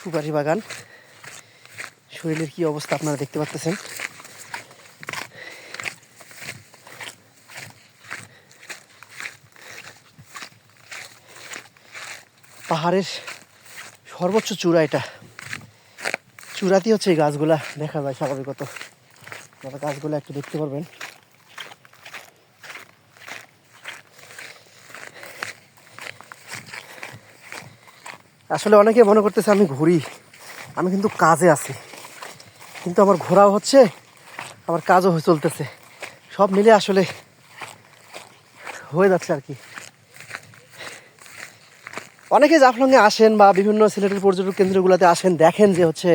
সুপারি বাগান। শরীরের কি অবস্থা আপনারা দেখতে পাচ্ছেন পাহাড়ের সর্বোচ্চ চূড়া এটা। চূড়াতেই হচ্ছে এই গাছগুলা, দেখা যায় স্বাভাবিকত। গাছগুলো একটু দেখতে পারবেন। আসলে অনেকে মনে করতেছে আমি ঘুরি, আমি কিন্তু কাজে আছি। কিন্তু আমার ঘোরাও হচ্ছে, আমার কাজও হয়ে চলতেছে। সব মিলে আসলে হয়ে যাচ্ছে আর কি। অনেকে জাফলংয়ে আসেন বা বিভিন্ন সিলেটের পর্যটক কেন্দ্রগুলোতে আসেন, দেখেন যে হচ্ছে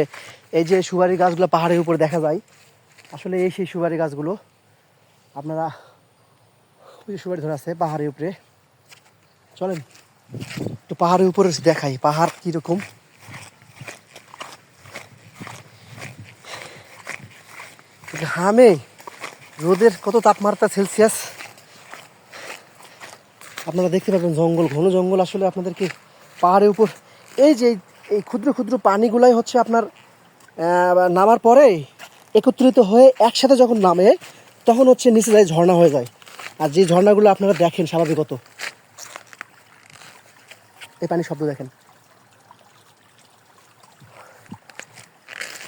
এই যে সুপারি গাছগুলো পাহাড়ের উপরে দেখা যায়। আসলে এই সেই সুপারি গাছগুলো, আপনারা সুপারি ধরে আছে পাহাড়ের উপরে। চলেন। একটু পাহাড়ের উপরে দেখাই, পাহাড় কীরকম? ঘামে রোদের কত তাপমাত্রা সেলসিয়াস? আপনারা দেখতে পাবেন জঙ্গল, ঘন জঙ্গল আসলে আপনাদেরকে পাহাড়ের উপর। এই যে এই ক্ষুদ্র ক্ষুদ্র পানিগুলাই হচ্ছে আপনার নামার পরে একত্রিত হয়ে একসাথে যখন নামে, তখন হচ্ছে নিচে যায়, ঝর্ণা হয়ে যায়। আর যে ঝর্ণাগুলো আপনারা দেখেন স্বাভাবিকত। এই পানির শব্দ দেখেন।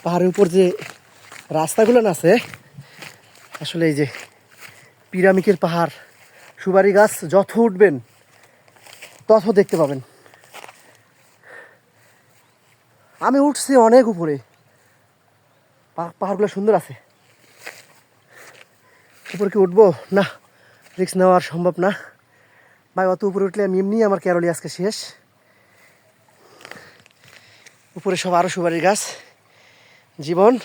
পাহাড়ের উপর যে রাস্তাগুলো আছে, আসলে এই যে পিরামিকের পাহাড়, সুপারি গাছ যত উঠবেন, তত দেখতে পাবেন। আমি উঠছি অনেক উপরে। পাহাড়গুলো সুন্দর আছে। উপরে কি উঠবো? না রিক্স নেওয়া সম্ভব না। ভাই, অত উপরে উঠলে আমি এমনি আমার ক্যারলি আজকে শেষ। উপরে সব আরও সুপারি গাছ। জীবন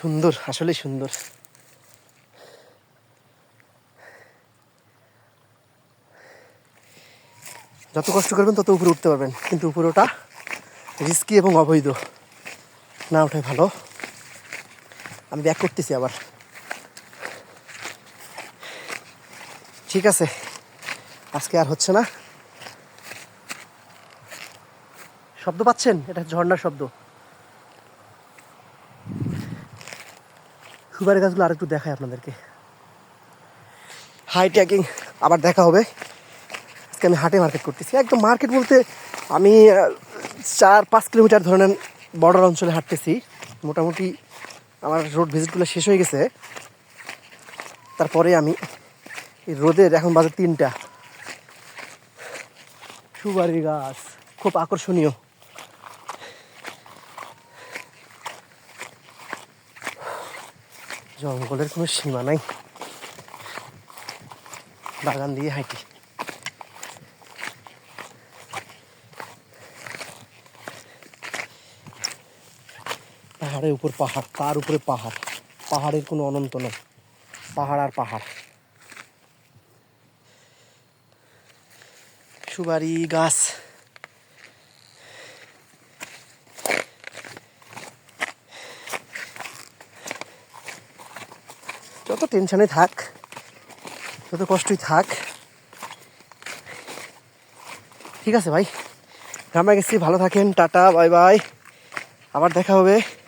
সুন্দর আসলে সুন্দর। যত কষ্ট করবেন, তত উপরে উঠতে পারবেন। কিন্তু উপরে ওটা রিস্কি এবং অবৈধ। না ওঠাই ভালো। আমি ব্যাক করতেছি আবার। ঠিক আছে। আজকে আর হচ্ছে না। শব্দ পাচ্ছেন? এটা ঝর্ণার শব্দ। সুপারি গাছগুলো আরেকটু দেখায় আপনাদেরকে। হাই ট্যাকিং, আবার দেখা হবে। আজকে আমি হাটে মার্কেট করতেছি। একদম মার্কেট বলতে আমি চার পাঁচ কিলোমিটার ধরনের বর্ডার অঞ্চলে হাঁটতেছি। মোটামুটি আমার রোড ভিজিটগুলো শেষ হয়ে গেছে। তারপরে আমি এই রোদের এখন বাজে তিনটা। সুপারি গাছ, খুব আকর্ষণীয়। জঙ্গলের কোনো সীমা নাই। বাগান দিয়ে হাঁটি। পাহাড়ের উপর পাহাড়, তার উপরে পাহাড়। পাহাড়ের কোনো অনন্ত নেই। পাহাড় আর পাহাড়। সুপারি গাছ। যত টেনশনে থাক। যত কষ্টই থাক। ঠিক আছে ভাই। গ্রামে গেছি, ভালো থাকেন, টাটা, বাই বাই। আবার দেখা হবে।